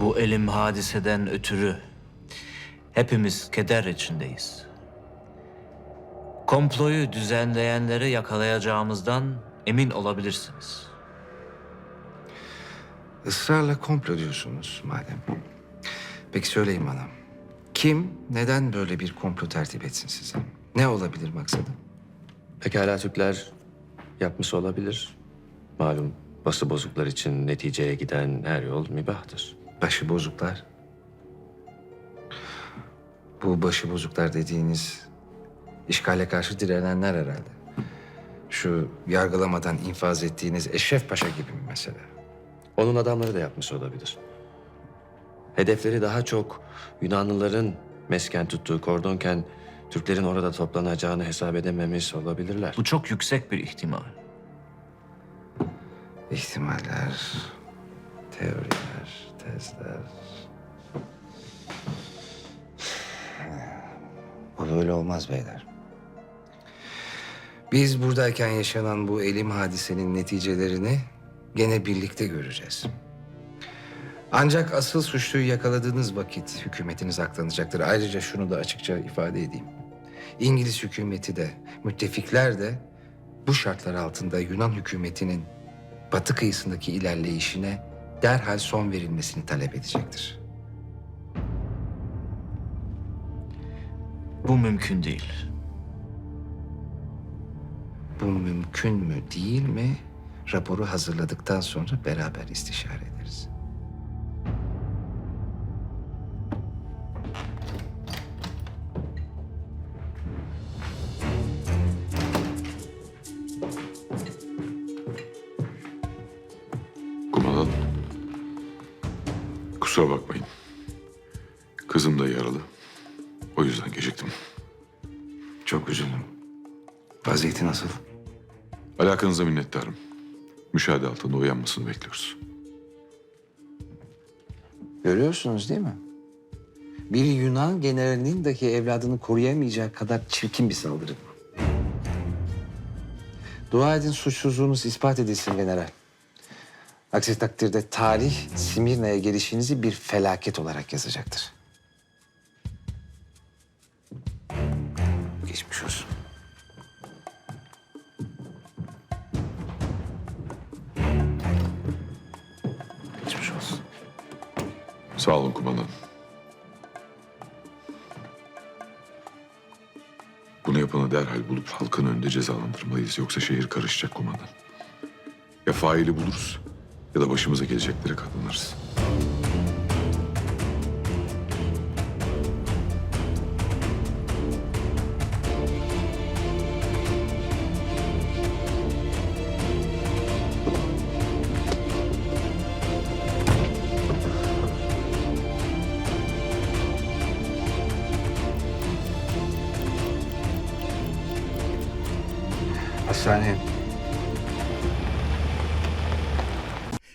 Bu elim hadiseden ötürü hepimiz keder içindeyiz. Komployu düzenleyenleri yakalayacağımızdan emin olabilirsiniz. Israrla komplo diyorsunuz madem. Peki söyleyin bana. Kim, neden böyle bir komplo tertip etsin size? Ne olabilir maksadı? Pekala Türkler yapmış olabilir. Malum bası bozuklar için neticeye giden her yol mübahtır. Başı bozuklar. Bu başı bozuklar dediğiniz işgale karşı direnenler herhalde. Şu yargılamadan infaz ettiğiniz Eşref Paşa gibi mi mesela? Onun adamları da yapmış olabilir. Hedefleri daha çok Yunanlıların mesken tuttuğu kordonken Türklerin orada toplanacağını hesap edememiş olabilirler. Bu çok yüksek bir ihtimal. İhtimaller, teoriler, tezler. Bu böyle olmaz beyler. Biz buradayken yaşanan bu elim hadisenin neticelerini gene birlikte göreceğiz. Ancak asıl suçluyu yakaladığınız vakit hükümetiniz aklanacaktır. Ayrıca şunu da açıkça ifade edeyim. İngiliz hükümeti de, müttefikler de bu şartlar altında Yunan hükümetinin batı kıyısındaki ilerleyişine derhal son verilmesini talep edecektir. Bu mümkün değil. Bu mümkün mü değil mi? Raporu hazırladıktan sonra beraber istişare ederiz. Kusura bakmayın. Kızım da yaralı. O yüzden geciktim. Çok üzüldüm. Vaziyeti nasıl? Alakanıza minnettarım. Müşahede altında uyanmasını bekliyoruz. Görüyorsunuz değil mi? Bir Yunan generalinin dahi evladını koruyamayacak kadar çirkin bir saldırı. Dua edin suçsuzluğunuz ispat edilsin general. Aksi takdirde tarih Simirna'ya gelişinizi bir felaket olarak yazacaktır. Geçmiş olsun. Geçmiş olsun. Sağ olun kumandan. Bunu yapanı derhal bulup halkın önünde cezalandırmalıyız. Yoksa şehir karışacak kumandan. Ya faili buluruz ya da başımıza geleceklere katlanırız. Hastane.